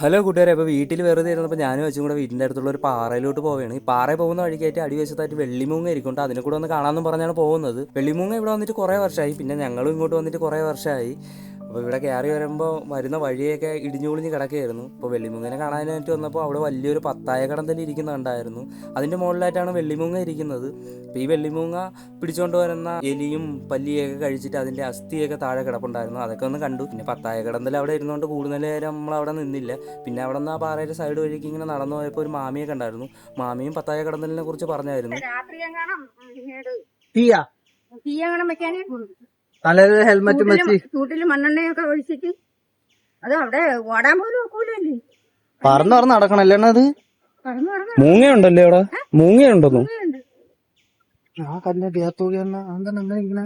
Hello കൂട്ടുകാരെ അപ്പോൾ വീട്ടിൽ വെറുതെ ഇരുന്നപ്പോൾ ഞാനും വെച്ചും കൂടെ വീടിന്റെ അടുത്തുള്ള ഒരു പാറയിലോട്ട് പോവുകയാണ്. ഈ പാറ പോകുന്ന വഴിക്കായിട്ട് അടിവശത്തായിട്ട് വെള്ളിമൂങ്ങ ഇരിക്കുന്നുണ്ട് അതിനെ കൂടെ ഒന്ന് കാണാമെന്ന് പറഞ്ഞാണ് പോകുന്നത്. വെള്ളിമൂങ്ങ ഇവിടെ വന്നിട്ട് കുറേ വർഷമായി പിന്നെ ഞങ്ങളും ഇങ്ങോട്ട് വന്നിട്ട് കുറേ വർഷമായി അപ്പോൾ ഇവിടെ കയറി വരുമ്പോൾ വരുന്ന വഴിയൊക്കെ ഇടിഞ്ഞു പൊളിഞ്ഞ് കിടക്കുകയായിരുന്നു. അപ്പോൾ വെള്ളിമുങ്ങനെ കാണാനായിട്ട് വന്നപ്പോൾ അവിടെ വലിയൊരു പത്തായ തന്നെ ഇരിക്കുന്ന കണ്ടായിരുന്നു. അതിന്റെ മുകളിലായിട്ടാണ് വെള്ളിമുങ്ങ ഇരിക്കുന്നത്. അപ്പോൾ ഈ വെള്ളിമുങ്ങ പിടിച്ചുകൊണ്ട് വരുന്ന എലിയും പല്ലിയൊക്കെ കഴിച്ചിട്ട് അതിന്റെ അസ്ഥിയൊക്കെ താഴെ കിടപ്പുണ്ടായിരുന്നു. അതൊക്കെ ഒന്ന് കണ്ടു. പിന്നെ പത്തായ കടന്തൽ അവിടെ ഇരുന്നുകൊണ്ട് കൂടുതൽ നേരം നമ്മൾ അവിടെ നിന്നില്ല. പിന്നെ അവിടെ നിന്ന് ആ പാറയുടെ സൈഡ് വഴിക്ക് ഇങ്ങനെ നടന്നു പോയപ്പോൾ ഒരു മാമിയൊക്കെ ഉണ്ടായിരുന്നു മാമിയും പത്തായ കടന്തലിനെ കുറിച്ച് പറഞ്ഞായിരുന്നു. തീയാ വെക്കാനേ? തലയിൽ ഹെൽമറ്റും വെച്ച് ചൂട്ടിൽ മണ്ണെണ്ണയൊക്കെ ഒഴിച്ചിട്ട് അത് അവിടെ ഓടാൻ പോലും ഒക്കൂലല്ലേ? പറന്ന് പറന്ന് നടക്കണല്ലേ അത് പറന്ന് പറന്ന് മൂങ്ങയുണ്ടല്ലേ അവിടെ? മൂങ്ങയുണ്ടെന്നു? ആ കല്ലിന്റെ ദേഹത്തോടെ അങ്ങനെ ഇങ്ങനെ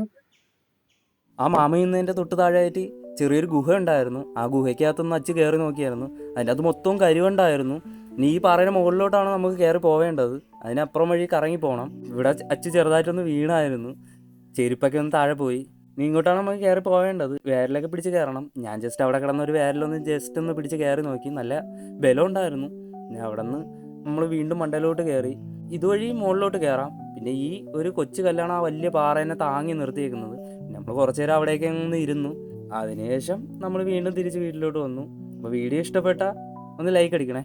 ആ മാമ നിന്നതിന്റെ തൊട്ട് താഴെയായിട്ട് ചെറിയൊരു ഗുഹ ഉണ്ടായിരുന്നു. ആ ഗുഹയ്ക്കകത്തുനിന്ന് അച്ച് കയറി നോക്കിയായിരുന്നു. അതിന്റെ അത് മൊത്തവും കരുവുണ്ടായിരുന്നു. നീ ഈ പാറയുടെ മുകളിലോട്ടാണ് നമുക്ക് കയറി പോവേണ്ടത്? അതിനപ്പുറം വഴി കറങ്ങി പോകണം ഇവിടെ അച്ച് ചെറുതായിട്ടൊന്ന് വീണായിരുന്നു. ചെരുപ്പൊക്കെ ഒന്ന് താഴെ പോയി. നീ ഇങ്ങോട്ടാണ് നമുക്ക് കയറി പോവേണ്ടത്. വേരലൊക്കെ പിടിച്ച് കയറണം ഞാൻ ജസ്റ്റ് അവിടെ കിടന്ന ഒരു വേരലൊന്ന് ജസ്റ്റ് ഒന്ന് പിടിച്ച് കയറി നോക്കി. നല്ല ബലം ഉണ്ടായിരുന്നു. ഞാൻ അവിടെ നിന്ന് നമ്മൾ വീണ്ടും മണ്ടയിലോട്ട് കയറി ഇതുവഴി മുകളിലോട്ട് കയറാം പിന്നെ ഈ ഒരു കൊച്ചു കല്ലാണ് ആ വലിയ പാറേനെ താങ്ങി നിർത്തിയേക്കുന്നത്. നമ്മൾ കുറച്ച് നേരം അവിടേക്ക് ഒന്ന് ഇരുന്നു. അതിനുശേഷം നമ്മൾ വീണ്ടും തിരിച്ച് വീട്ടിലോട്ട് വന്നു. അപ്പോൾ വീഡിയോ ഇഷ്ടപ്പെട്ട ഒന്ന് ലൈക്ക് അടിക്കണേ.